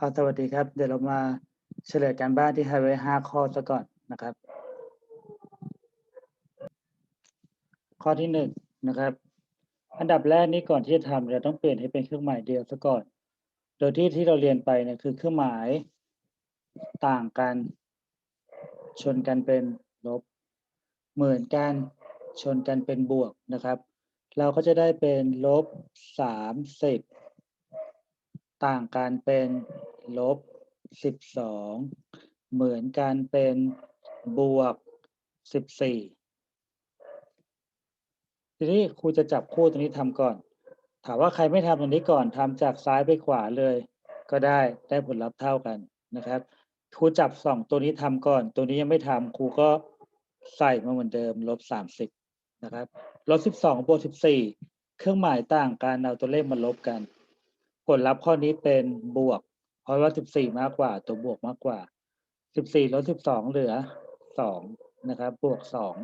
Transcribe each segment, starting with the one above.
ครับสวัสดีครับ เดี๋ยวเรามาเฉลยการบ้านที่ให้ไว้ห้าข้อซะก่อนนะครับ ข้อที่หนึ่งนะครับ อันดับแรกนี้ก่อนที่จะทำเราต้องเปลี่ยนให้เป็นเครื่องหมายเดียวซะก่อน โดยที่ที่เราเรียนไปเนี่ยคือเครื่องหมายต่างกัน ชนกันเป็นลบ เหมือนกันชนกันเป็นบวกนะครับ เราก็จะได้เป็นลบสามสิบ ต่างกันเป็นลบสิบสองเหมือนกันเป็นบวกสิบสี่ทีนี้ครูจะจับคู่ตรงนี้ทำก่อน ถามว่าใครไม่ทำตรงนี้ก่อนทำจากซ้ายไปขวาเลย ก็ได้ได้ผลลัพธ์เท่ากันนะครับครูจับสองตัวนี้ทำก่อน ตัวนี้ยังไม่ทำครูก็ใส่มาเหมือนเดิมลบสามสิบนะครับลบสิบสองบวกสิบสี่เครื่องหมายต่างกันเอาตัวเลขมาลบกัน ผลลัพธ์ข้อนี้เป็นบวก เพราะว่าสิบสี่มากกว่า ตัวบวกมากกว่าสิบสี่ลบสิบสองเหลือสองนะครับ บวกสอง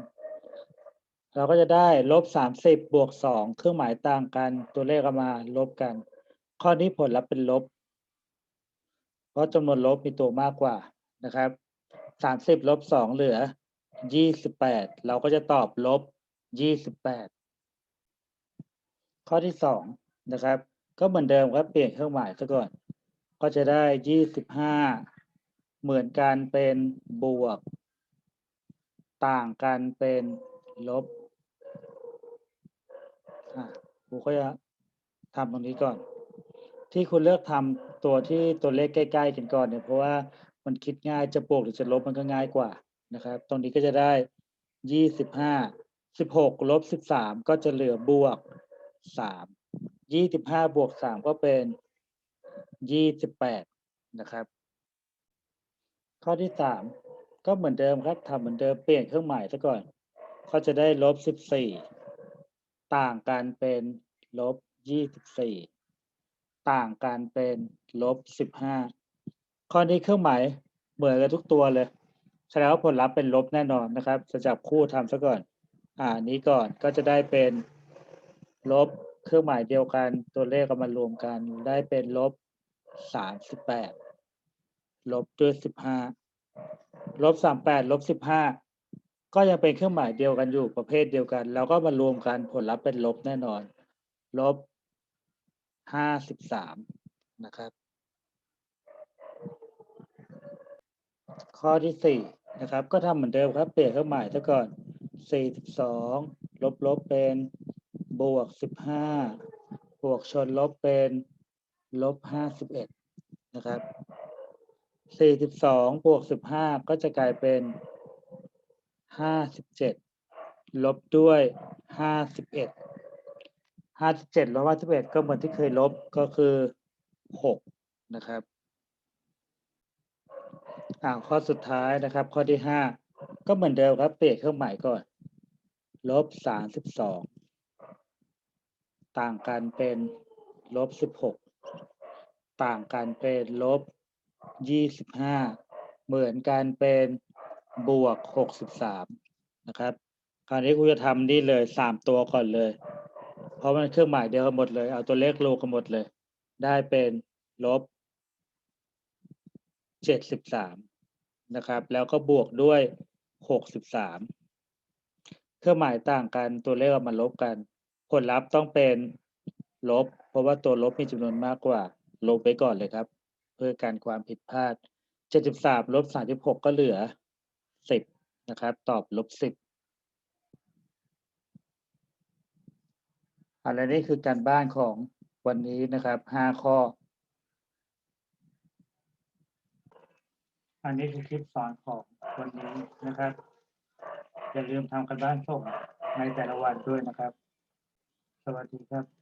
เราก็จะได้ลบสามสิบบวกสองเครื่องหมายต่างกัน ตัวเลขเอามาลบกัน ข้อนี้ผลลัพธ์เป็นลบ เพราะจำนวนลบมีตัวมากกว่านะครับสามสิบลบสองเหลือยี่สิบแปดเราก็จะตอบลบยี่สิบแปดข้อที่สองนะครับ ก็เหมือนเดิมครับเปลี่ยนเครื่องหมายซะก่อน ก็จะได้ยี่สิบห้าเหมือนกันเป็นบวก ต่างกันเป็นลบอะครูก็จะทำตรงนี้ก่อน ที่คุณเลือกทำตัวที่ตัวเลขใกล้ ๆ กันก่อนเนี่ยเพราะว่ามันคิดง่ายจะบวกหรือจะลบมันก็ง่ายกว่านะครับ ตรงนี้ก็จะได้ยี่สิบห้าสิบหกลบสิบสามก็จะเหลือบวกสาม ยี่สิบห้าบวกสามก็เป็นยี่สิบแปดนะครับ ข้อที่สามก็เหมือนเดิมครับทำเหมือนเดิมเปลี่ยนเครื่องหมายซะก่อน ก็จะได้ลบสิบสี่ต่างกันเป็นลบยี่สิบสี่ต่างกันเป็นลบสิบห้าข้อนี้เครื่องหมายเหมือนกันทุกตัวเลยแสดงว่าผลลัพธ์เป็นลบแน่นอนนะครับจะจับคู่ทำซะก่อน อ่านี้ก่อนก็จะได้เป็นลบ เครื่องหมายเดียวกันตัวเลขก็มารวมกันได้เป็นลบสามสิบแปดลบด้วยสิบห้าลบสามแปดลบสิบห้าก็ยังเป็นเครื่องหมายเดียวกันอยู่ประเภทเดียวกันแล้วก็มารวมกันผลลัพธ์เป็นลบแน่นอน ลบห้าสิบสามนะครับ ข้อที่สี่นะครับ ก็ทำเหมือนเดิมครับ เปลี่ยนเครื่องหมายซะก่อนสี่สิบสองลบลบเป็น บวกสิบห้าบวกชนลบเป็นลบห้าสิบเอ็ดนะครับสี่สิบสองบวกสิบห้าก็จะกลายเป็นห้าสิบเจ็ดลบด้วยห้าสิบเอ็ดห้าสิบเจ็ดลบห้าสิบเอ็ดก็เหมือนที่เคยลบก็คือหกนะครับอ่าข้อสุดท้ายนะครับ ข้อที่ห้าก็เหมือนเดิมครับเปลี่ยนเครื่องหมายก่อน ลบสามสิบสอง ต่างกันเป็นลบสิบหกต่างกันเป็นลบยี่สิบห้าเหมือนกันเป็นบวกหกสิบสามนะครับคราวนี้กูจะทำนี่เลยสามตัวก่อนเลย เพราะมันเครื่องหมายเดียวกันหมดเลย เอาตัวเลขรวมกันหมดเลย ได้เป็นลบเจ็ดสิบสามนะครับ แล้วก็บวกด้วยหกสิบสามเครื่องหมายต่างกันตัวเลขเอามาลบกัน ผลลัพธ์ต้องเป็นลบ เพราะว่าตัวลบมีจำนวนมากกว่า ลบไปก่อนเลยครับ เพื่อการความผิดพลาดเจ็ดสิบสามลบสามสิบหกก็เหลือสิบนะครับ ตอบลบสิบอันนี้คือการบ้านของวันนี้นะครับห้าข้อ อันนี้คือคลิปสอนของวันนี้นะครับ อย่าลืมทำกันบ้านส่งในแต่ละวันด้วยนะครับ สวัสดีครับ